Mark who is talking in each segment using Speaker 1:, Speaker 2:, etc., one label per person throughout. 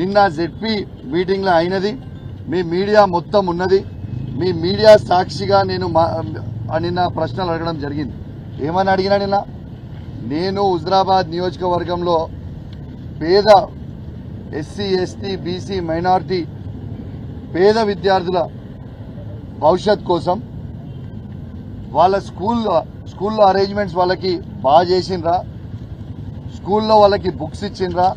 Speaker 1: నిన్న జెడ్పీ మీటింగ్లో అయినది మీ మీడియా మొత్తం ఉన్నది. మీ మీడియా సాక్షిగా నేను మా నిన్న ప్రశ్నలు అడగడం జరిగింది. ఏమని అడిగినా నిన్న? నేను హుజరాబాద్ నియోజకవర్గంలో పేద ఎస్సీ ఎస్టీ బీసీ మైనార్టీ పేద విద్యార్థుల భవిష్యత్ కోసం వాళ్ళ స్కూల్లో స్కూల్లో అరేంజ్మెంట్స్ వాళ్ళకి బాగా చేసిండ్రా. స్కూల్లో వాళ్ళకి బుక్స్ ఇచ్చిండ్రా.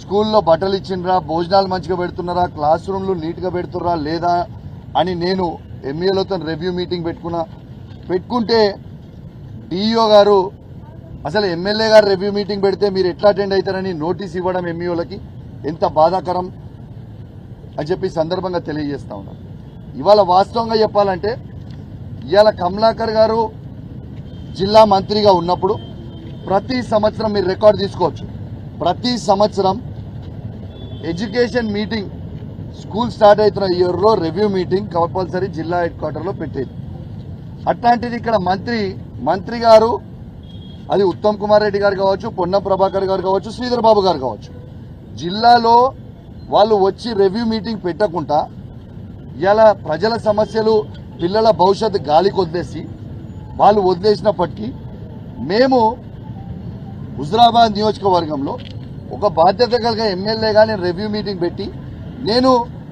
Speaker 1: స్కూల్లో బట్టలు ఇచ్చిండ్రా భోజనాలు మంచిగా పెడుతున్నారా క్లాస్ రూమ్లు నీట్గా పెడుతున్నారా లేదా అని నేను ఎంఈఓలతో రివ్యూ మీటింగ్ పెట్టుకున్నా. పెట్టుకుంటే డిఈఓ గారు అసలు ఎమ్మెల్యే గారు రివ్యూ మీటింగ్ పెడితే మీరు ఎట్లా అటెండ్ అవుతారని నోటీస్ ఇవ్వడం ఎంఈఓలకి ఎంత బాధాకరం అని చెప్పి సందర్భంగా తెలియజేస్తా ఉన్నాను ఇవాళ వాస్తవంగా చెప్పాలంటే ఇవాళ కమలాకర్ గారు జిల్లా మంత్రిగా ఉన్నప్పుడు ప్రతి సంవత్సరం మీరు రికార్డు తీసుకోవచ్చు. ప్రతి సంవత్సరం ఎడ్యుకేషన్ మీటింగ్ స్కూల్ స్టార్ట్ అవుతున్న ఇయర్లో రివ్యూ మీటింగ్ కంపల్సరీ జిల్లా హెడ్ క్వార్టర్లో పెట్టేది. అట్లాంటిది ఇక్కడ మంత్రి మంత్రి గారు అది ఉత్తమ్ కుమార్ రెడ్డి గారు కావచ్చు పొన్నం ప్రభాకర్ గారు కావచ్చు శ్రీధర్ బాబు గారు కావచ్చు జిల్లాలో వాళ్ళు వచ్చి రివ్యూ మీటింగ్ పెట్టకుండా ఇలా ప్రజల సమస్యలు పిల్లల భవిష్యత్తు గాలికి వదిలేసి వాళ్ళు వదిలేసినప్పటికీ మేము హుజరాబాద్ నియోజకవర్గంలో ఒక బాధ్యత కలిగిన ఎమ్మెల్యేగా నేను రివ్యూ మీటింగ్ పెట్టి నేను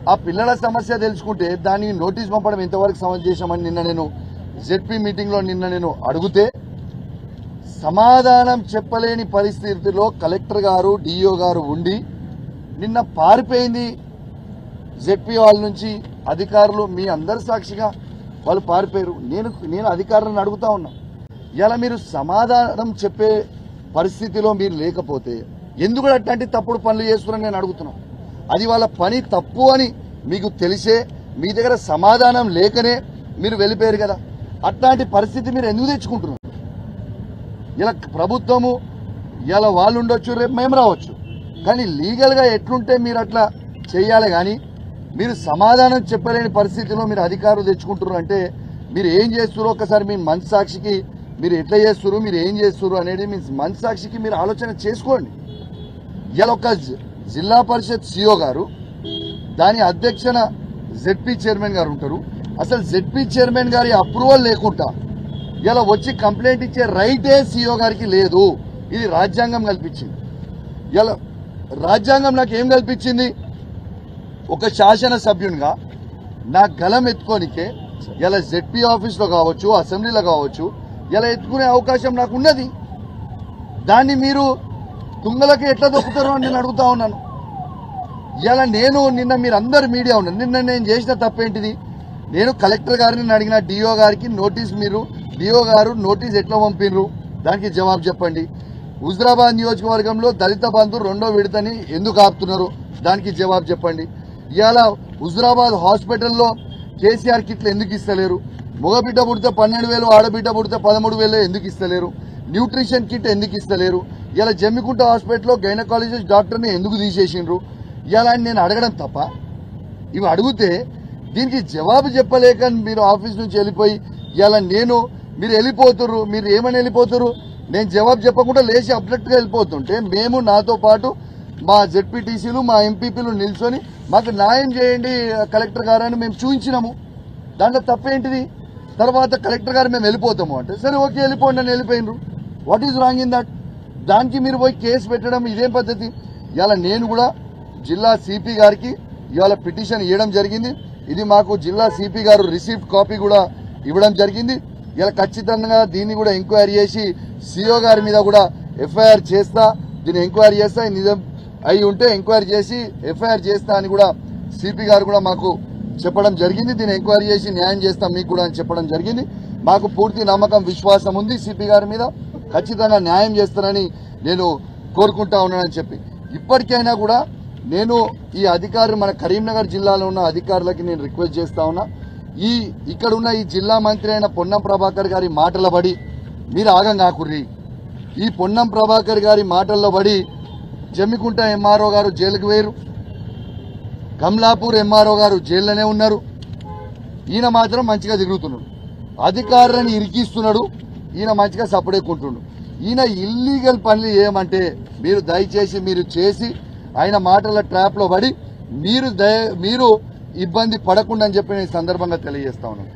Speaker 1: ఆ పిల్లల సమస్య తెలుసుకుంటే దాన్ని నోటీస్ పంపడం ఎంతవరకు సమంజసమని నిన్న నేను జెడ్పీ మీటింగ్లో నిన్న నేను అడిగితే సమాధానం చెప్పలేని పరిస్థితిలో కలెక్టర్ గారు డిఓ గారు ఉండి నిన్న పారిపోయింది జెడ్పీ వాళ్ళ నుంచి అధికారులు మీ అందరి సాక్షిగా వాళ్ళు పారిపోయారు. నేను నేను అధికారులను అడుగుతా ఉన్నా. ఇలా మీరు సమాధానం చెప్పే పరిస్థితిలో మీరు లేకపోతే ఎందుకు అట్లాంటి తప్పుడు పనులు చేస్తున్నారని నేను అడుగుతున్నాను అది వాళ్ళ పని తప్పు అని మీకు తెలిసే మీ దగ్గర సమాధానం లేకనే మీరు వెళ్ళిపోయారు కదా. అట్లాంటి పరిస్థితి మీరు ఎందుకు తెచ్చుకుంటున్నారు? ఇలా ప్రభుత్వము ఇలా వాళ్ళు ఉండొచ్చు రేపు మేము రావచ్చు. కానీ లీగల్గా ఎట్లుంటే మీరు అట్లా చేయాలి కానీ మీరు సమాధానం చెప్పలేని పరిస్థితిలో మీరు అధికారులు తెచ్చుకుంటున్నారు అంటే మీరు ఏం చేస్తున్నారో ఒకసారి మీ మనసాక్షికి మీరు ఎట్లా చేస్తున్నారు మీరు ఏం చేస్తున్నారు అనేది మీ మనసాక్షికి మీరు ఆలోచన చేసుకోండి. ఇలా ఒక జిల్లా పరిషత్ సిఓ గారు దాని అధ్యక్షన జెడ్పీ చైర్మన్ గారు ఉంటారు. అసలు జెడ్పీ చైర్మన్ గారి అప్రూవల్ లేకుండా ఇలా వచ్చి కంప్లైంట్ ఇచ్చే రైటే సిఓ గారికి లేదు. ఇది రాజ్యాంగం కల్పించింది. ఇలా రాజ్యాంగం నాకు ఏం కల్పించింది? ఒక శాసన సభ్యునిగా నా గలం ఎత్తుకోనికే ఇలా జెడ్పీ ఆఫీస్లో కావచ్చు అసెంబ్లీలో కావచ్చు ఇలా ఎత్తుకునే అవకాశం నాకు ఉన్నది. దాన్ని మీరు తుంగలకి ఎట్లా దొక్కుతారు అని నేను అడుగుతా ఉన్నాను. ఇలా నేను నిన్న మీరు అందరు మీడియా ఉన్నారు నిన్న నేను చేసిన తప్పేంటిది? నేను కలెక్టర్ గారిని అడిగిన డిఓ గారికి నోటీస్ మీరు డిఓ గారు నోటీస్ ఎట్లా పంపినరు దానికి జవాబు చెప్పండి. హుజరాబాద్ నియోజకవర్గంలో దళిత బంధు రెండో విడతని ఎందుకు ఆపుతున్నారు? దానికి జవాబు చెప్పండి. ఇవాళ హుజరాబాద్ హాస్పిటల్లో కేసీఆర్ కిట్లు ఎందుకు ఇస్తలేరు? మగబిడ్డ పుడితే పన్నెండు వేలు ఆడబిడ్డ పుడితే పదమూడు వేలు ఎందుకు ఇస్తలేరు? న్యూట్రిషన్ కిట్ ఎందుకు ఇస్తలేరు? ఇలా జమ్మికుంట హాస్పిటల్లో గైనకాలజిస్ట్ డాక్టర్ని ఎందుకు తీసేసిండ్రు? ఇలా అని నేను అడగడం తప్ప. ఇవి అడిగితే దీనికి జవాబు చెప్పలేక మీరు ఆఫీస్ నుంచి వెళ్ళిపోయి ఇలా నేను మీరు వెళ్ళిపోతుర్రు మీరు ఏమని వెళ్ళిపోతుర్రు? నేను జవాబు చెప్పకుండా లేచి అప్డెట్గా వెళ్ళిపోతుంటే మేము నాతో పాటు మా జెడ్పీటీసీలు మా ఎంపీపీలు నిల్చొని మాకు న్యాయం చేయండి కలెక్టర్ గారు అని మేము చూపించినాము దాంట్లో తప్పేంటిది? తర్వాత కలెక్టర్ గారు మేము వెళ్ళిపోతాము అంటే సరే ఓకే వెళ్ళిపోండి అని వెళ్ళిపోయినరు. What is wrong in that దానికి మీరు పోయి కేసు పెట్టడం ఇదేం పద్ధతి? ఇవాళ నేను కూడా జిల్లా సిపి గారికి ఇవాళ పిటిషన్ ఇవ్వడం జరిగింది. ఇది మాకు జిల్లా సిపి గారు రిసీప్ట్ కాపీ కూడా ఇవ్వడం జరిగింది. ఇలా ఖచ్చితంగా దీన్ని కూడా ఎంక్వైరీ చేసి సిఓ గారి మీద కూడా ఎఫ్ఐఆర్ చేస్తా దీన్ని ఎంక్వైరీ చేస్తా నిజం అయి ఉంటే ఎంక్వైరీ చేసి ఎఫ్ఐఆర్ చేస్తా అని కూడా సిపి గారు కూడా మాకు చెప్పడం జరిగింది. దీన్ని ఎంక్వైరీ చేసి న్యాయం చేస్తాం మీకు కూడా అని చెప్పడం జరిగింది. మాకు పూర్తి నమ్మకం విశ్వాసం ఉంది సిపి గారి మీద. ఖచ్చితంగా న్యాయం చేస్తారని నేను కోరుకుంటా ఉన్నానని చెప్పి. ఇప్పటికైనా కూడా నేను ఈ అధికారులు మన కరీంనగర్ జిల్లాలో ఉన్న అధికారులకి నేను రిక్వెస్ట్ చేస్తా ఉన్నా. ఈ ఇక్కడున్న ఈ జిల్లా మంత్రి అయిన పొన్నం ప్రభాకర్ గారి మాటల పడి మీరు ఆగం కాకుర్రి ఈ పొన్నం ప్రభాకర్ గారి మాటల్లో పడి జమ్మికుంట ఎంఆర్ఓ గారు జైలుకు వేరు. కమలాపూర్ ఎంఆర్ఓ గారు జైల్లోనే ఉన్నారు. ఈయన మాత్రం మంచిగా తిరుగుతున్నాడు అధికారులను ఇరికిస్తున్నాడు. ఈయన మంచిగా సపడేకుంటున్నాడు ఈయన ఇల్లీగల్ పనులు ఏమంటే మీరు దయచేసి మీరు చేసి ఆయన మాటల ట్రాప్లో పడి మీరు దయ మీరు ఇబ్బంది పడకుండా అని చెప్పి నేను ఈ సందర్భంగా తెలియజేస్తా ఉన్నాను.